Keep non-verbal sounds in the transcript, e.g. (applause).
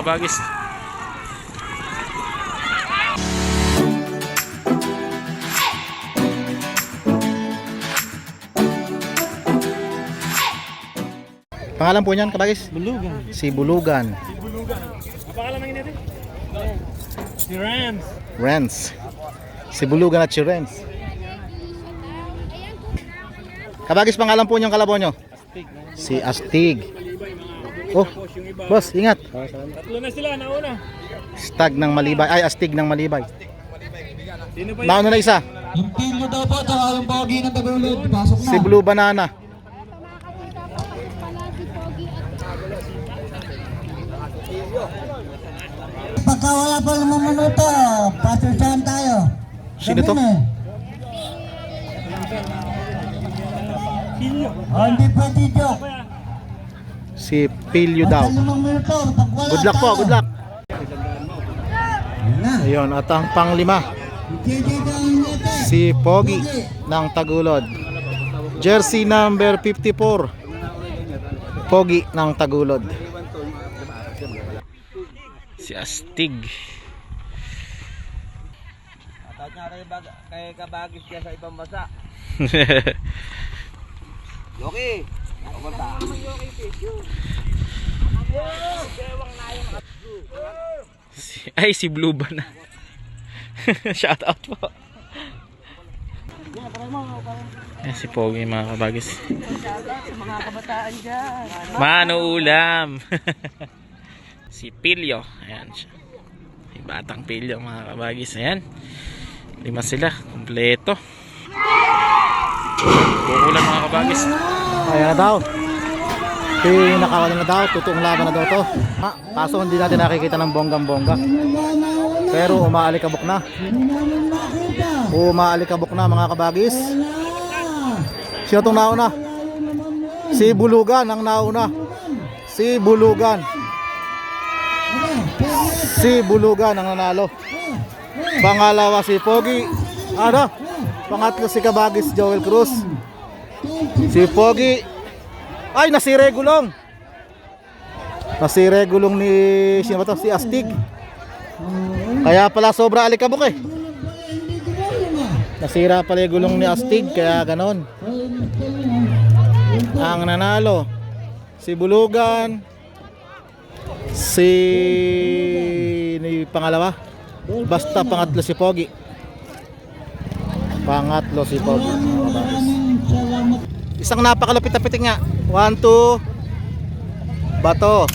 kabagis. Pangalan po niyan, kabagis? Bulugan. Si Bulugan. Ang pangalan ng natin? Si Rams. Renz. Si Bulugan at si Renz. Kabagis pangalan po niyang kalabaw nyo? Astig. Si Astig. Oh, boss, ingat. Tatlo na sila, nauna. Stag ng Malibay. Ay, Astig ng Malibay. Nauna na isa. Yung pin mo daw po, tsaka yung pogi ng Tagulod, pasok na. Si Blue Banana. Pagka wala pa limang minuto, pasensyahan tayo. Sino to? Eh. Oh, hindi pwede joke. Si Pilyo daw. Good luck po, good luck. Yun na. Ayun, at ang panglima, si Pogi ng Tagulod. Jersey number 54. Pogi ng Tagulod. Si Astig. At nga kay, bag- kay kabagis siya sa ibang bansa. (laughs) Yoki! Si- Ay, si Blue ba na? (laughs) Shout out po. Yan si Pogi mga kabagis. Mga kabataan dyan. Mano ulam. (laughs) si Pilyo. Ayan siya. Si Batang Pilyo mga kabagis. Ayan. Lima sila. Kompleto. Kukulan mga kabagis. Ayan na daw. Pinakawan na daw. Totoong laban na daw to. Ha, kaso hindi natin nakikita ng bonggang-bongga. Pero umaalikabok na. Umaalikabok na mga kabagis. Sino itong nauna? Si Bulugan ang nauna. Si Bulugan. Si Bulugan ang nanalo. Pangalawa si Pogi. Ano? Pangatlo si Kabagis Joel Cruz. Si Pogi. Ay, nasire gulong. Nasire gulong ni sino ba to? Si Astig. Kaya pala sobra alikabok eh. Nasira pala yung gulong ni Astig kaya ganon. Ang nanalo si Bulugan si ni pangalawa basta pangatlo si Pogi pangatlo si Pogi. Isang napakalapit na pitik nga. One, two. Bato.